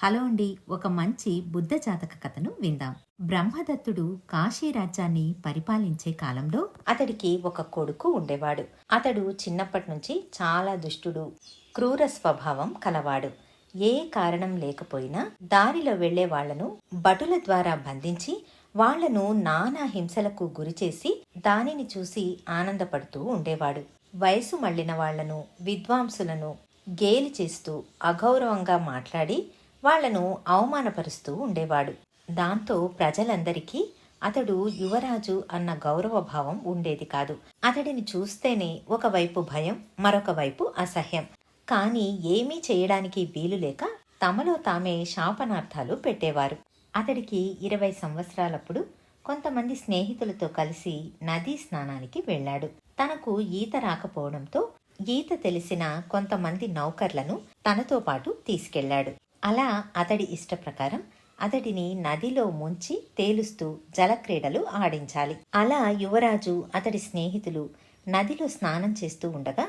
Hello అండి ఒక మంచి బుద్ధ జాతక కథను విందాం. బ్రహ్మదత్తుడు కాశీ రాజ్యాన్ని పరిపాలించే కాలంలో అతడికి ఒక కొడుకు ఉండేవాడు. అతడు చిన్నప్పటి నుంచి చాలా దుష్టుడు క్రూర స్వభావం కలవాడు. ఏ కారణం లేకపోయినా దారిలో వెళ్ళే వాళ్ళను భటుల ద్వారా బంధించి వాళ్ళను నానా హింసలకు గురిచేసి దానిని చూసి ఆనందపడుతూ ఉండేవాడు. వయసు మళ్ళిన వాళ్ళను విద్వాంసులను గేలి చేస్తూ అగౌరవంగా మాట్లాడి వాళ్ళను అవమానపరుస్తూ ఉండేవాడు. దాంతో ప్రజలందరికీ అతడు యువరాజు అన్న గౌరవ భావం ఉండేది కాదు. అతడిని చూస్తేనే ఒకవైపు భయం మరొక వైపు అసహ్యం. కానీ ఏమీ చేయడానికి వీలు లేక తమలో తామే శాపనార్థాలు పెట్టేవారు. అతడికి ఇరవై సంవత్సరాలప్పుడు కొంతమంది స్నేహితులతో కలిసి నదీ స్నానానికి వెళ్ళాడు. తనకు ఈత రాకపోవడంతో ఈత తెలిసిన కొంతమంది నౌకర్లను తనతో పాటు తీసుకెళ్ళాడు. అలా అతడి ఇష్ట ప్రకారం అతడిని నదిలో ముంచి తేలుస్తూ జలక్రీడలు ఆడించాలి. అలా యువరాజు అతడి స్నేహితులు నదిలో స్నానం చేస్తూ ఉండగా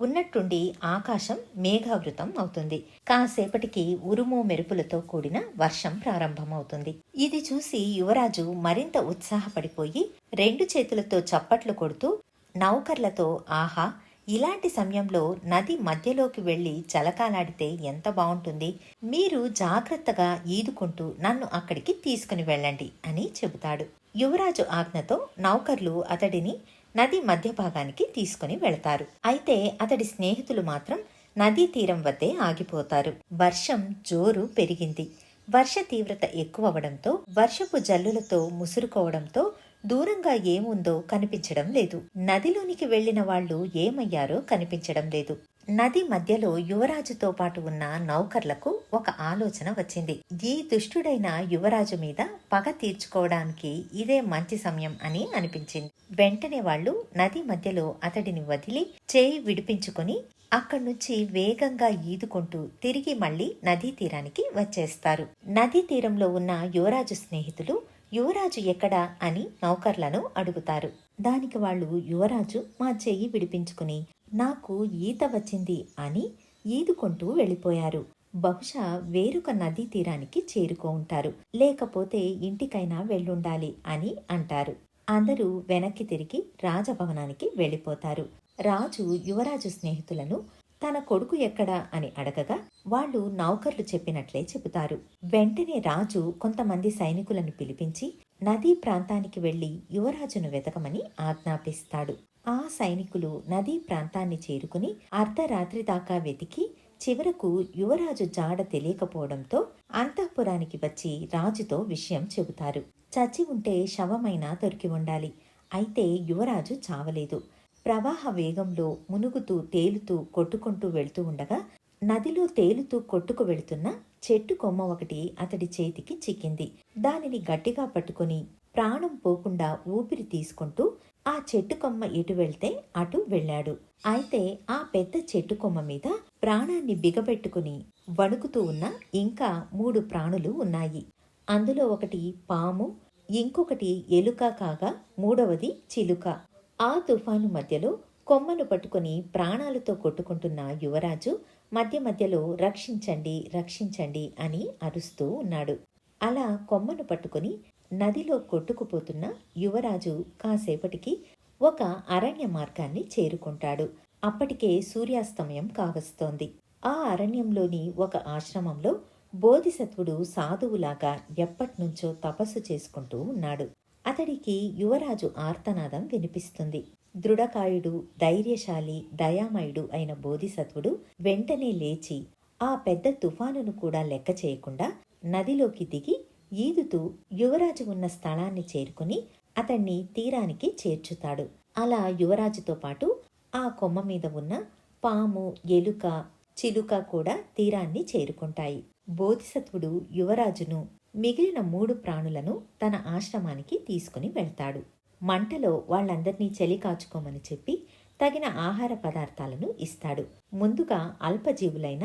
ఉన్నట్టుండి ఆకాశం మేఘావృతం అవుతుంది. కాసేపటికి ఉరుము మెరుపులతో కూడిన వర్షం ప్రారంభమవుతుంది. ఇది చూసి యువరాజు మరింత ఉత్సాహపడిపోయి రెండు చేతులతో చప్పట్లు కొడుతూ నౌకర్లతో ఆహా ఇలాంటి సమయంలో నది మధ్యలోకి వెళ్ళి చలకాలాడితే ఎంత బాగుంటుంది? మీరు జాగ్రత్తగా ఈదుకుంటూ నన్ను అక్కడికి తీసుకుని వెళ్ళండి అని చెబుతాడు. యువరాజు ఆజ్ఞతో నౌకర్లు అతడిని నది మధ్య భాగానికి తీసుకుని వెళతారు. అయితే అతడి స్నేహితులు మాత్రం నదీ తీరం వద్దే ఆగిపోతారు. వర్షం జోరు పెరిగింది. వర్ష తీవ్రత ఎక్కువవడంతో వర్షపు జల్లులతో ముసురుకోవడంతో దూరంగా ఏముందో కనిపించడం లేదు. నదిలోనికి వెళ్ళిన వాళ్ళు ఏమయ్యారో కనిపించడం లేదు. నది మధ్యలో యువరాజుతో పాటు ఉన్న నౌకర్లకు ఒక ఆలోచన వచ్చింది. ఈ దుష్టుడైన యువరాజు మీద పగ తీర్చుకోవడానికి ఇదే మంచి సమయం అని అనిపించింది. వెంటనే వాళ్ళు నది మధ్యలో అతడిని వదిలి చేయి విడిపించుకొని అక్కడి నుంచి వేగంగా ఈదుకుంటూ తిరిగి మళ్ళీ నదీ తీరానికి వచ్చేస్తారు. నదీ తీరంలో ఉన్న యువరాజు స్నేహితులు యువరాజు ఎక్కడా అని నౌకర్లను అడుగుతారు. దానికి వాళ్ళు యువరాజు మా చెయ్యి విడిపించుకుని నాకు ఈత వచ్చింది అని ఈదుకుంటూ వెళ్ళిపోయారు. బహుశా వేరొక నదీ తీరానికి చేరుకో ఉంటారు. లేకపోతే ఇంటికైనా వెళ్ళుండాలి అని అంటారు. అందరూ వెనక్కి తిరిగి రాజభవనానికి వెళ్ళిపోతారు. రాజు యువరాజు స్నేహితులను తన కొడుకు ఎక్కడా అని అడగగా వాళ్ళు నౌకర్లు చెప్పినట్లే చెబుతారు. వెంటనే రాజు కొంతమంది సైనికులను పిలిపించి నదీ ప్రాంతానికి వెళ్ళి యువరాజును వెతకమని ఆజ్ఞాపిస్తాడు. ఆ సైనికులు నదీ ప్రాంతాన్ని చేరుకుని అర్ధరాత్రి దాకా వెతికి చివరకు యువరాజు జాడ తెలియకపోవడంతో అంతఃపురానికి వచ్చి రాజుతో విషయం చెబుతారు. చచ్చి ఉంటే శవమైనా దొరికి ఉండాలి. అయితే యువరాజు చావలేదు. ప్రవాహ వేగంలో మునుగుతూ తేలుతూ కొట్టుకుంటూ వెళ్తూ ఉండగా నదిలో తేలుతూ కొట్టుకు వెళుతున్న చెట్టు కొమ్మ ఒకటి అతడి చేతికి చిక్కింది. దానిని గట్టిగా పట్టుకుని ప్రాణం పోకుండా ఊపిరి తీసుకుంటూ ఆ చెట్టు కొమ్మ ఎటు వెళ్తే అటు వెళ్ళాడు. అయితే ఆ పెద్ద చెట్టు కొమ్మ మీద ప్రాణాన్ని బిగబెట్టుకుని వణుకుతూ ఉన్న ఇంకా మూడు ప్రాణులు ఉన్నాయి. అందులో ఒకటి పాము ఇంకొకటి ఎలుక కాగా మూడవది చిలుక. ఆ తుఫాను మధ్యలో కొమ్మను పట్టుకుని ప్రాణాలతో కొట్టుకుంటున్న యువరాజు మధ్య మధ్యలో రక్షించండి రక్షించండి అని అరుస్తూ ఉన్నాడు. అలా కొమ్మను పట్టుకుని నదిలో కొట్టుకుపోతున్న యువరాజు కాసేపటికి ఒక అరణ్య మార్గాన్ని చేరుకుంటాడు. అప్పటికే సూర్యాస్తమయం కావస్తోంది. ఆ అరణ్యంలోని ఒక ఆశ్రమంలో బోధిసత్వుడు సాధువులాగా ఎప్పటినుంచో తపస్సు చేసుకుంటూ ఉన్నాడు. అతడికి యువరాజు ఆర్తనాదం వినిపిస్తుంది. దృఢకాయుడు ధైర్యశాలి దయామయుడు అయిన బోధిసత్వుడు వెంటనే లేచి ఆ పెద్ద తుఫానును కూడా లెక్క చేయకుండా నదిలోకి దిగి ఈదుతూ యువరాజు ఉన్న స్థలాన్ని చేరుకుని అతన్ని తీరానికి చేర్చుతాడు. అలా యువరాజుతో పాటు ఆ కొమ్మ మీద ఉన్న పాము ఎలుక చిలుక కూడా తీరాన్ని చేరుకుంటాయి. బోధిసత్వుడు యువరాజును మిగిలిన మూడు ప్రాణులను తన ఆశ్రమానికి తీసుకుని వెళ్తాడు. మంటలో వాళ్ళందరినీ చలి కాచుకోమని చెప్పి తగిన ఆహార పదార్థాలను ఇస్తాడు. ముందుగా అల్పజీవులైన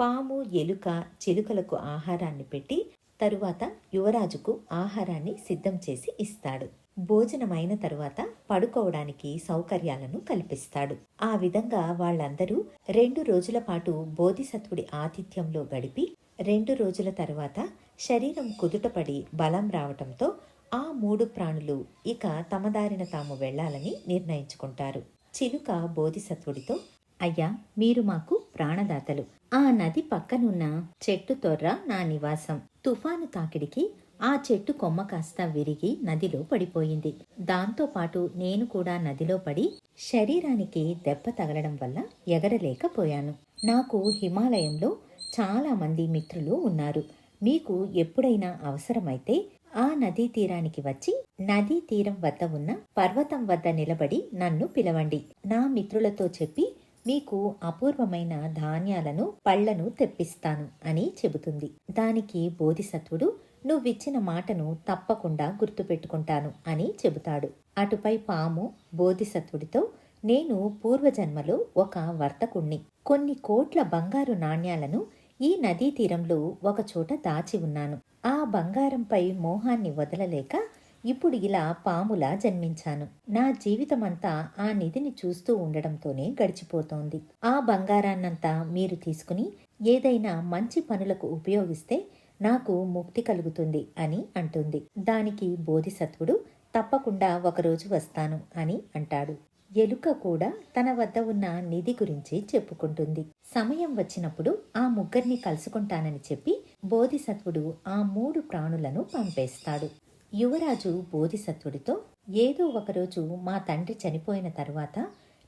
పాము ఎలుక చిలుకలకు ఆహారాన్ని పెట్టి తరువాత యువరాజుకు ఆహారాన్ని సిద్ధం చేసి ఇస్తాడు. భోజనమైన తరువాత పడుకోవడానికి సౌకర్యాలను కల్పిస్తాడు. ఆ విధంగా వాళ్ళందరూ రెండు రోజుల పాటు బోధిసత్వుడి ఆతిథ్యంలో గడిపి రెండు రోజుల తర్వాత శరీరం కుదుటపడి బలం రావటంతో ఆ మూడు ప్రాణులు ఇక తమ దారిన తాము వెళ్ళాలని నిర్ణయించుకుంటారు. చిలుక బోధిసత్వుడితో అయ్యా మీరు మాకు ప్రాణదాతలు. ఆ నది పక్కనున్న చెట్టు తొర్ర నా నివాసం. తుఫాను తాకిడికి ఆ చెట్టు కొమ్మ కాస్త విరిగి నదిలో పడిపోయింది. దాంతో పాటు నేను కూడా నదిలో పడి శరీరానికి దెబ్బ తగలడం వల్ల ఎగరలేకపోయాను. నాకు హిమాలయంలో చాలా మంది మిత్రులు ఉన్నారు. మీకు ఎప్పుడైనా అవసరమైతే ఆ నదీ తీరానికి వచ్చి నదీ తీరం వద్ద ఉన్న పర్వతం వద్ద నిలబడి నన్ను పిలవండి. నా మిత్రులతో చెప్పి మీకు అపూర్వమైన ధాన్యాలను పళ్ళను తెప్పిస్తాను అని చెబుతుంది. దానికి బోధిసత్వుడు నువ్విచ్చిన మాటను తప్పకుండా గుర్తుపెట్టుకుంటాను అని చెబుతాడు. అటుపై పాము బోధిసత్వుడితో నేను పూర్వజన్మలో ఒక వర్తకుణ్ణి. కొన్ని కోట్ల బంగారు నాణ్యాలను ఈ నదీ తీరంలో ఒకచోట దాచి ఉన్నాను. ఆ బంగారంపై మోహాన్ని వదలలేక ఇప్పుడు ఇలా పాములా జన్మించాను. నా జీవితమంతా ఆ నిధిని చూస్తూ ఉండడంతోనే గడిచిపోతోంది. ఆ బంగారాన్నంతా మీరు తీసుకుని ఏదైనా మంచి పనులకు ఉపయోగిస్తే నాకు ముక్తి కలుగుతుంది అని అంటుంది. దానికి బోధిసత్వుడు తప్పకుండా ఒకరోజు వస్తాను అని అంటాడు. ఎలుక కూడా తన వద్ద ఉన్న నిధి గురించి చెప్పుకుంటుంది. సమయం వచ్చినప్పుడు ఆ ముగ్గురిని కలుసుకుంటానని చెప్పి బోధిసత్వుడు ఆ మూడు ప్రాణులను పంపేస్తాడు. యువరాజు బోధిసత్వుడితో ఏదో ఒకరోజు మా తండ్రి చనిపోయిన తరువాత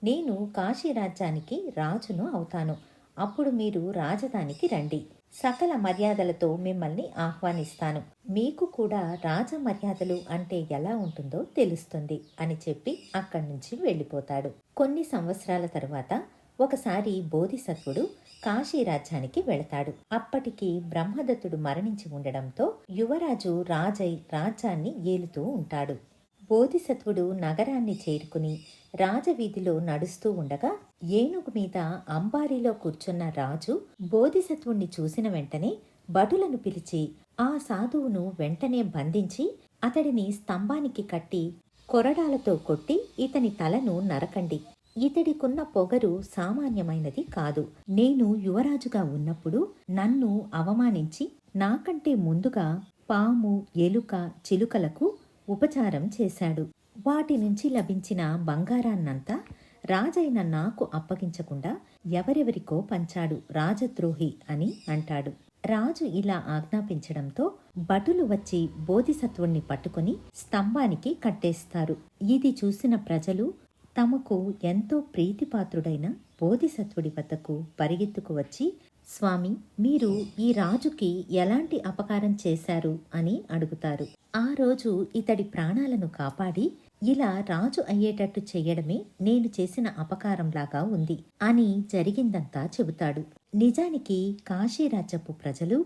నేను కాశీ రాజ్యానికి రాజును అవుతాను. అప్పుడు మీరు రాజధానికి రండి. సకల మర్యాదలతో మిమ్మల్ని ఆహ్వానిస్తాను. మీకు కూడా రాజ మర్యాదలు అంటే ఎలా ఉంటుందో తెలుస్తుంది అని చెప్పి అక్కడి నుంచి వెళ్ళిపోతాడు. కొన్ని సంవత్సరాల తరువాత ఒకసారి బోధిసత్వుడు కాశీ రాజ్యానికి వెళతాడు. అప్పటికి బ్రహ్మదత్తుడు మరణించి ఉండడంతో యువరాజు రాజై రాజ్యాన్ని ఏలుతూ ఉంటాడు. బోధిసత్వుడు నగరాన్ని చేరుకుని రాజవీధిలో నడుస్తూ ఉండగా ఏనుగు మీద అంబారీలో కూర్చున్న రాజు బోధిసత్వుణ్ణి చూసిన వెంటనే భటులను పిలిచి ఆ సాధువును వెంటనే బంధించి అతడిని స్తంభానికి కట్టి కొరడాలతో కొట్టి ఇతని తలను నరకండి. ఇతడికున్న పొగరు సామాన్యమైనది కాదు. నేను యువరాజుగా ఉన్నప్పుడు నన్ను అవమానించి నాకంటే ముందుగా పాము ఎలుక చిలుకలకు ఉపచారం చేశాడు. వాటి నుంచి లభించిన బంగారాన్నంతా రాజైన నాకు అప్పగించకుండా ఎవరెవరికో పంచాడు రాజద్రోహి అని అంటాడు. రాజు ఇలా ఆజ్ఞాపించడంతో భటులు వచ్చి బోధిసత్వుణ్ణి పట్టుకుని స్తంభానికి కట్టేస్తారు. ఇది చూసిన ప్రజలు తమకు ఎంతో ప్రీతిపాత్రుడైన బోధిసత్వుడి వద్దకు పరిగెత్తుకు వచ్చి స్వామి మీరు ఈ రాజుకి ఎలాంటి అపకారం చేశారు? అని అడుగుతారు. ఆ రోజు ఇతడి ప్రాణాలను కాపాడి ఇలా రాజు అయ్యేటట్టు చేయడమే నేను చేసిన అపకారంలాగా ఉంది అని జరిగిందంతా చెబుతాడు. నిజానికి కాశీరాజ్యపు ప్రజలు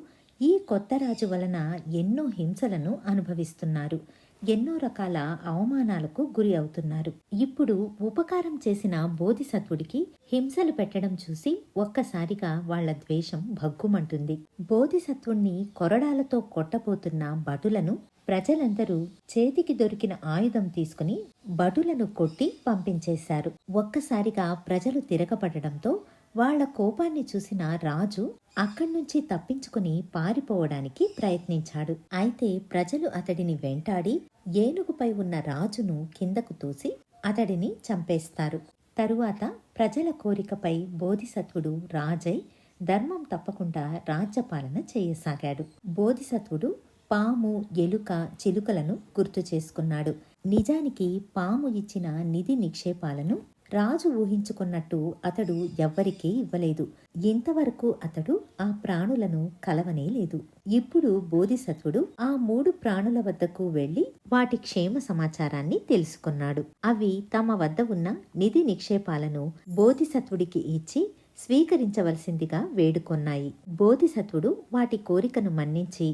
ఈ కొత్త రాజు వలన ఎన్నో హింసలను అనుభవిస్తున్నారు. ఎన్నో రకాల అవమానాలకు గురి అవుతున్నారు. ఇప్పుడు ఉపకారం చేసిన బోధిసత్వుడికి హింసలు పెట్టడం చూసి ఒక్కసారిగా వాళ్ళ ద్వేషం భగ్గుమంటుంది. బోధిసత్వుణ్ణి కొరడాలతో కొట్టబోతున్న భటులను ప్రజలందరూ చేతికి దొరికిన ఆయుధం తీసుకుని భటులను కొట్టి పంపించేశారు. ఒక్కసారిగా ప్రజలు తిరగబడడంతో వాళ్ళ కోపాన్ని చూసిన రాజు అక్కడి నుంచి తప్పించుకుని పారిపోవడానికి ప్రయత్నించాడు. అయితే ప్రజలు అతడిని వెంటాడి ఏనుగుపై ఉన్న రాజును కిందకు తోసి అతడిని చంపేస్తారు. తరువాత ప్రజల కోరికపై బోధిసత్వుడు రాజై ధర్మం తప్పకుండా రాజ్యపాలన చేయసాగాడు. బోధిసత్వుడు పాము ఎలుక చిలుకలను గుర్తు చేసుకున్నాడు. నిజానికి పాము ఇచ్చిన నిధి నిక్షేపాలను రాజు ఊహించుకున్నట్టు అతడు ఎవ్వరికీ ఇవ్వలేదు. ఇంతవరకు అతడు ఆ ప్రాణులను కలవనే లేదు. ఇప్పుడు బోధిసత్వుడు ఆ మూడు ప్రాణుల వద్దకు వెళ్ళి వాటి క్షేమ సమాచారాన్ని తెలుసుకున్నాడు. అవి తమ వద్ద ఉన్న నిధి నిక్షేపాలను బోధిసత్వుడికి ఇచ్చి స్వీకరించవలసిందిగా వేడుకొన్నాయి. బోధిసత్వుడు వాటి కోరికను మన్నించి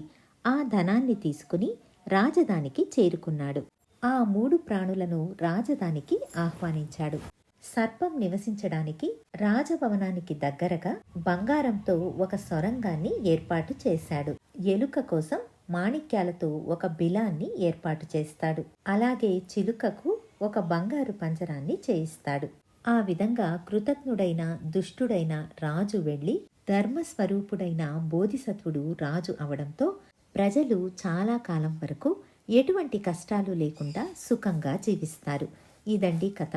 ఆ ధనాన్ని తీసుకుని రాజధానికి చేరుకున్నాడు. ఆ మూడు ప్రాణులను రాజధానికి ఆహ్వానించాడు. సర్పం నివసించడానికి రాజభవనానికి దగ్గరగా బంగారంతో ఒక సొరంగాన్ని ఏర్పాటు చేశాడు. ఎలుక కోసం మాణిక్యాలతో ఒక బిలాన్ని ఏర్పాటు చేస్తాడు. అలాగే చిలుకకు ఒక బంగారు పంజరాన్ని చేయిస్తాడు. ఆ విధంగా కృతజ్ఞుడైన దుష్టుడైన రాజు వెళ్ళి ధర్మస్వరూపుడైన బోధిసత్వుడు రాజు అవడంతో ప్రజలు చాలా కాలం వరకు ఎటువంటి కష్టాలు లేకుండా సుఖంగా జీవిస్తారు. ఇదండి కథ.